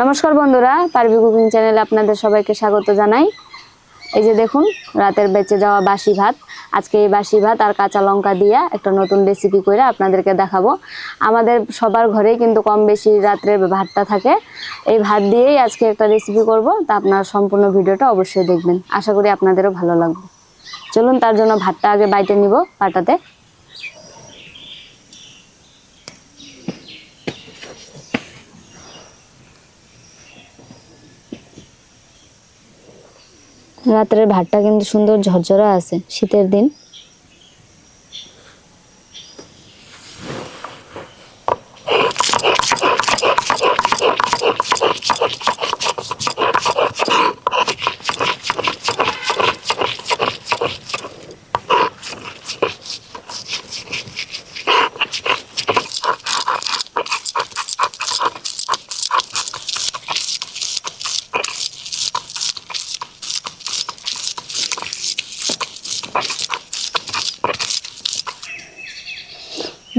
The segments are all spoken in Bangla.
নমস্কার বন্ধুরা, পারবি কুকিং চ্যানেলে আপনাদের সবাইকে স্বাগত জানাই। এই যে দেখুন, রাতের বেঁচে যাওয়া বাসি ভাত। আজকে এই বাসি ভাত আর কাঁচা লঙ্কা দিয়া একটা নতুন রেসিপি করে আপনাদেরকে দেখাবো। আমাদের সবার ঘরেই কিন্তু কম বেশি রাত্রে ভাতটা থাকে। এই ভাত দিয়েই আজকে একটা রেসিপি করব। তা আপনার সম্পূর্ণ ভিডিওটা অবশ্যই দেখবেন। আশা করি আপনাদেরও ভালো লাগবে। চলুন, তার জন্য ভাতটা আগে বাইটে নিব পাটাতে। রাত্রের ভাতটা কিন্তু সুন্দর ঝরঝরা আছে শীতের দিন।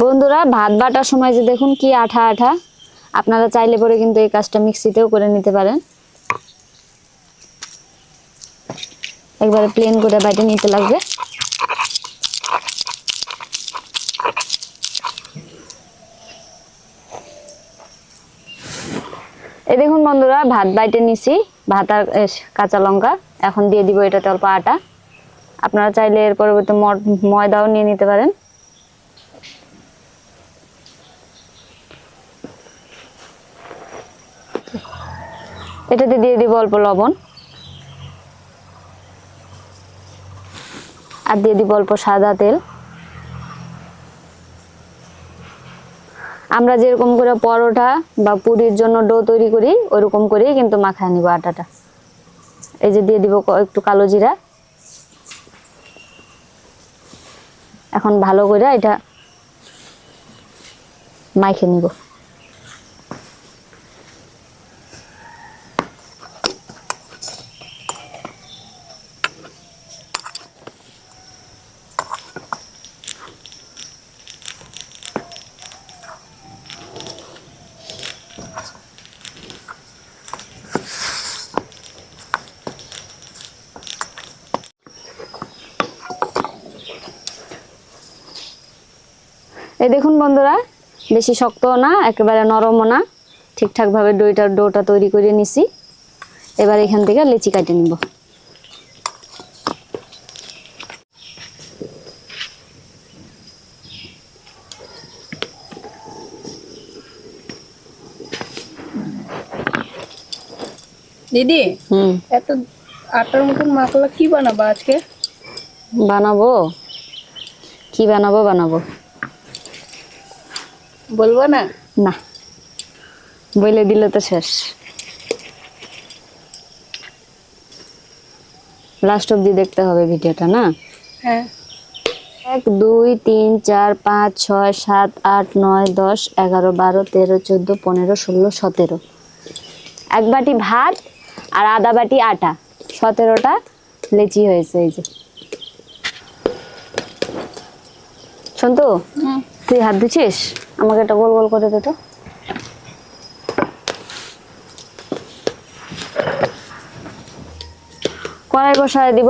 বন্ধুরা, ভাত বাটার সময় যে দেখুন কি আঠা আঠা, আপনারা চাইলে পরে কিন্তু এই কাজটা মিক্সিতেও করে নিতে পারেন। একবারে প্লেন করে বাইটে নিতে লাগবে। এই দেখুন বন্ধুরা, ভাত বাইটে নিছি, ভাত আর কাঁচা লঙ্কা। এখন দিয়ে দিব এটাতে অল্প আটা। আপনারা চাইলে এর পরবর্তী ময়দাও নিয়ে নিতে পারেন। এটাতে দিয়ে দিব অল্প লবণ। আর দিয়ে দিব অল্প সাদা তেল। আমরা যেরকম করে পরোটা বা পুরির জন্য ডো তৈরি করি ওইরকম করেই কিন্তু মাখায় নিব আটাটা। এই যে দিয়ে দিব একটু কালো জিরা। এখন ভালো করে এটা মাইখে নিব। এই দেখুন বন্ধুরা বেশি শক্তও না একেবারে নরমও না। ঠিকঠাকভাবে ডইটা ডোটা তৈরি করে নিছি। এবার এখান থেকে লেচি কাটে নিব। দিদি হুম। এত আটার মতন মাখলা কি বানাবো আজকে? বানাবো? কি বানাবো বানাবো? বলব না? না। বলে দিলে তো শেষ। লাস্ট অব্দি দেখতে হবে ভিডিওটা না? হ্যাঁ। এক দুই তিন চার পাঁচ ছয় সাত আট নয় দশ এগারো বারো তেরো চোদ্দ পনেরো ষোলো সতেরো। এক বাটি ভাত আর আধা বাটি আটা। সতেরোটা লেচি হয়েছে এই যে। সন্তু? তুই হাত দিছিস আমাকে একটা গোল গোল করে দে তো। কড়াই বসায় দিব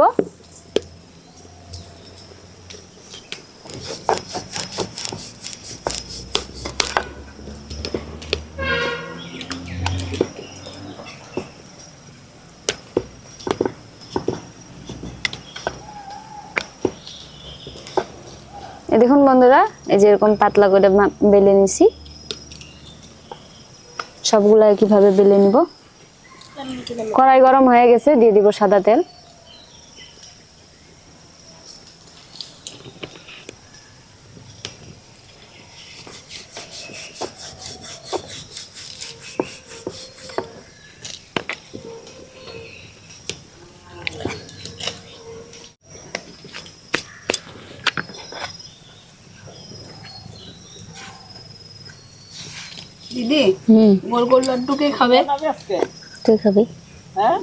এই দেখুন বন্ধুরা, এই যে এরকম পাতলা করে বেলে নিছি। সবগুলা কীভাবে বেলে নিব। কড়াই গরম হয়ে গেছে, দিয়ে দিব সাদা তেল। দিদি গোল গোল লাড্ডু কে খাবে। তুই খাবি? হ্যাঁ?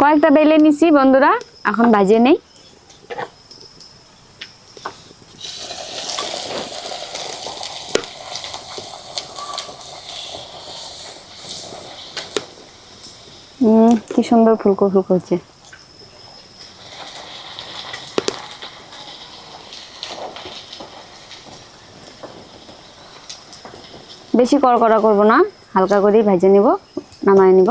কয়েকটা বেলে নিছি বন্ধুরা এখন ভাজে নেই। কি সুন্দর ফুলকো ফুলকো হচ্ছে বেশি কড়কড়া করব না, হালকা করেই ভেজে নিব, নামায় নিব।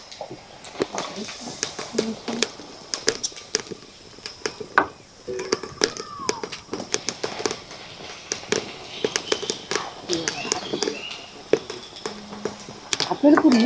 আপেল কুড়ি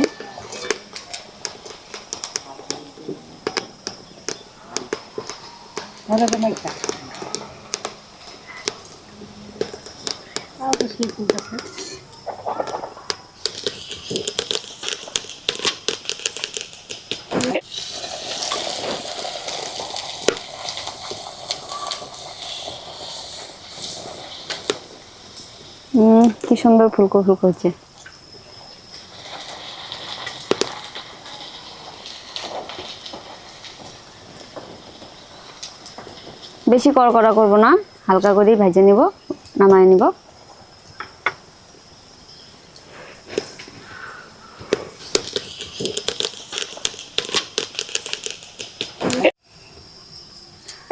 কি সুন্দর ফুলকো ফুলকো হচ্ছে বেশি কড়কড়া করব না। হালকা করেই ভেজে নিব, নামায় নিব।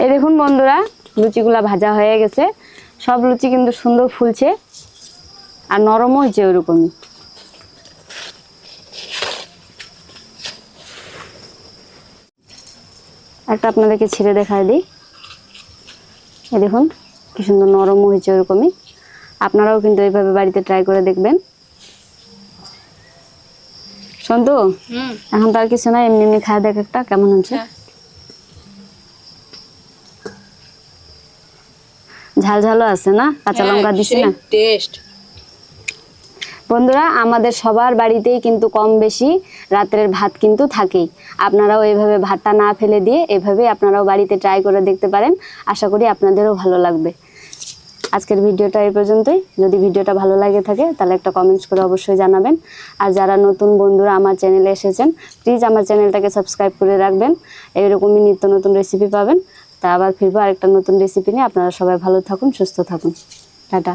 এই দেখুন বন্ধুরা, লুচিগুলা ভাজা হয়ে গেছে। সব লুচি কিন্তু সুন্দর ফুলছে আর নরমও হয়েছে ওইরকমই। একটা আপনাদেরকে ছিঁড়ে দেখায় দিই। এই দেখুন কি সুন্দর নরম হয়েছে ওরকমই। আপনারাও কিন্তু এইভাবে বাড়িতে ট্রাই করে দেখবেন। সন্তু এখন তো আর কিছু না এমনি এমনি খায় দেখ একটা কেমন হচ্ছে হ্যাঁ। ঝাল ঝালও আছে না? কাঁচা লঙ্কা দিছি না? টেস্ট বন্ধুরা, আমাদের সবার বাড়িতেই কিন্তু কম বেশি রাত্রের ভাত কিন্তু থাকেই। আপনারাও এভাবে ভাতটা না ফেলে দিয়ে এভাবে আপনারাও বাড়িতে ট্রাই করে দেখতে পারেন। আশা করি আপনাদেরও ভালো লাগবে। আজকের ভিডিওটা এই পর্যন্তই। যদি ভিডিওটা ভালো লাগে থাকে, তাহলে একটা কমেন্টস করে অবশ্যই জানাবেন। আর যারা নতুন বন্ধুরা আমার চ্যানেলে এসেছেন প্লিজ আমার চ্যানেলটাকে সাবস্ক্রাইব করে রাখবেন। এরকমই নিত্য নতুন রেসিপি পাবেন। তা আবার ফিরবো আরেকটা নতুন রেসিপি নিয়ে। আপনারা সবাই ভালো থাকুন, সুস্থ থাকুন। টাটা।